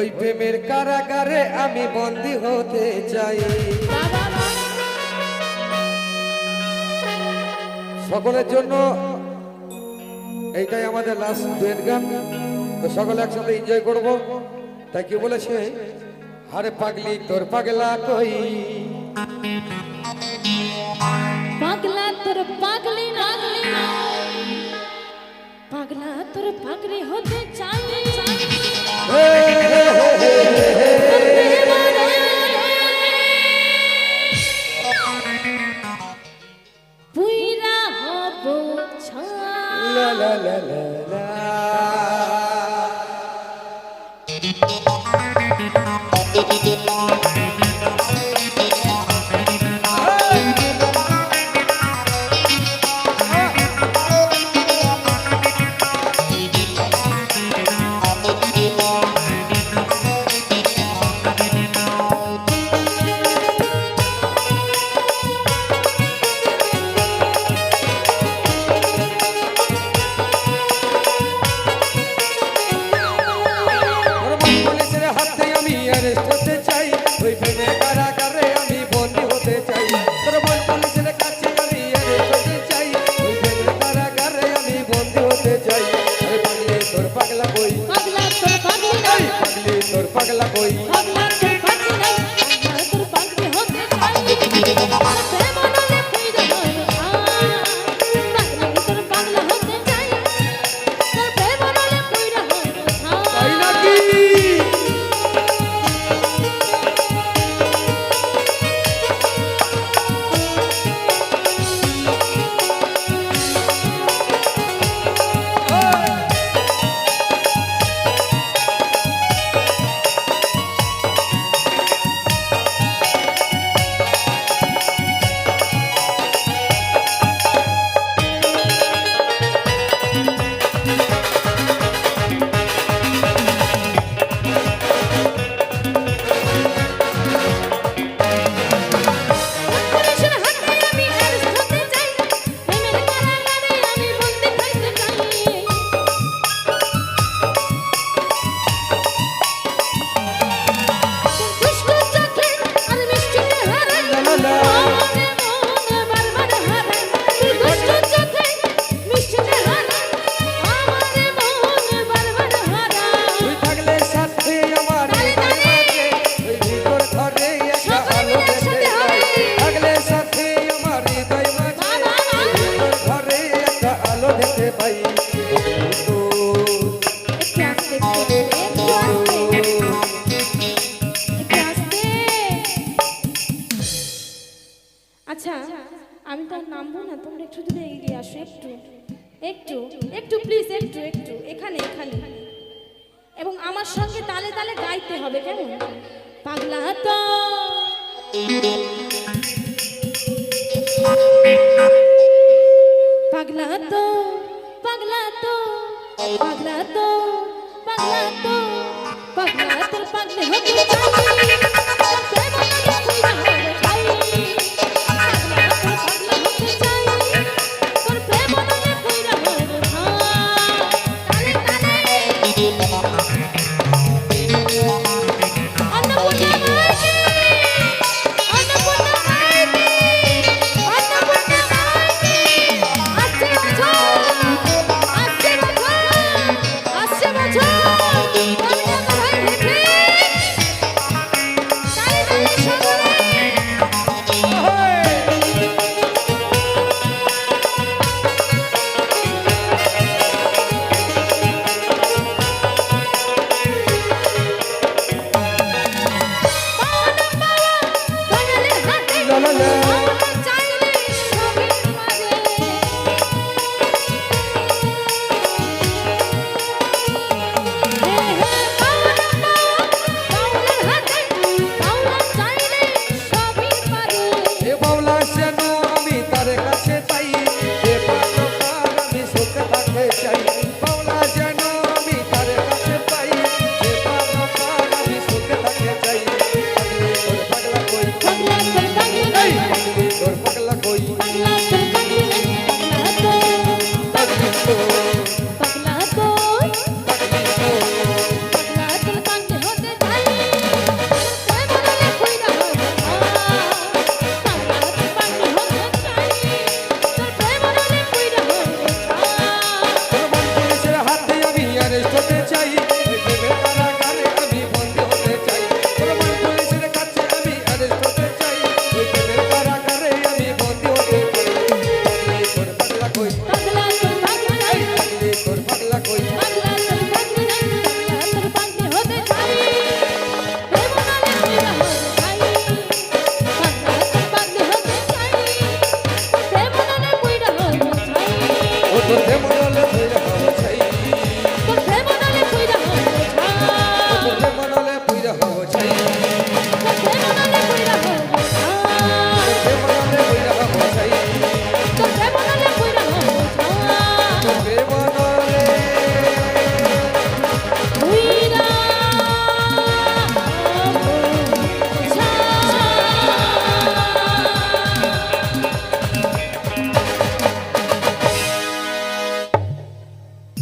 ওই প্রেমের কারাগারে আমি বন্দী হতে চাই। সকলের জন্য এইটাই আমাদের লাস্ট ডেট গান। তো সকলে একসাথে এনজয় করব। তাই কি বলেছে? আরে পাগলি তোর পাগলা কই? পাগলা তোর পাগলি পাগলা তোর পাগলি হতে চাই। la la la la তোর পাগলা বই আচ্ছা আমি তার নামবো না, তোমরা একটু দূরে এগিয়ে আসো, একটু একটু একটু প্লিজ একটু একটু, এখানে এখানে। এবং আমার সঙ্গে তালে তালে গাইতে হবে, কেমন? পাগলা তো পাগলা তো পাগলা তো পাগলা তো পাগলা তো পাগলা তোর পাগলা হবে।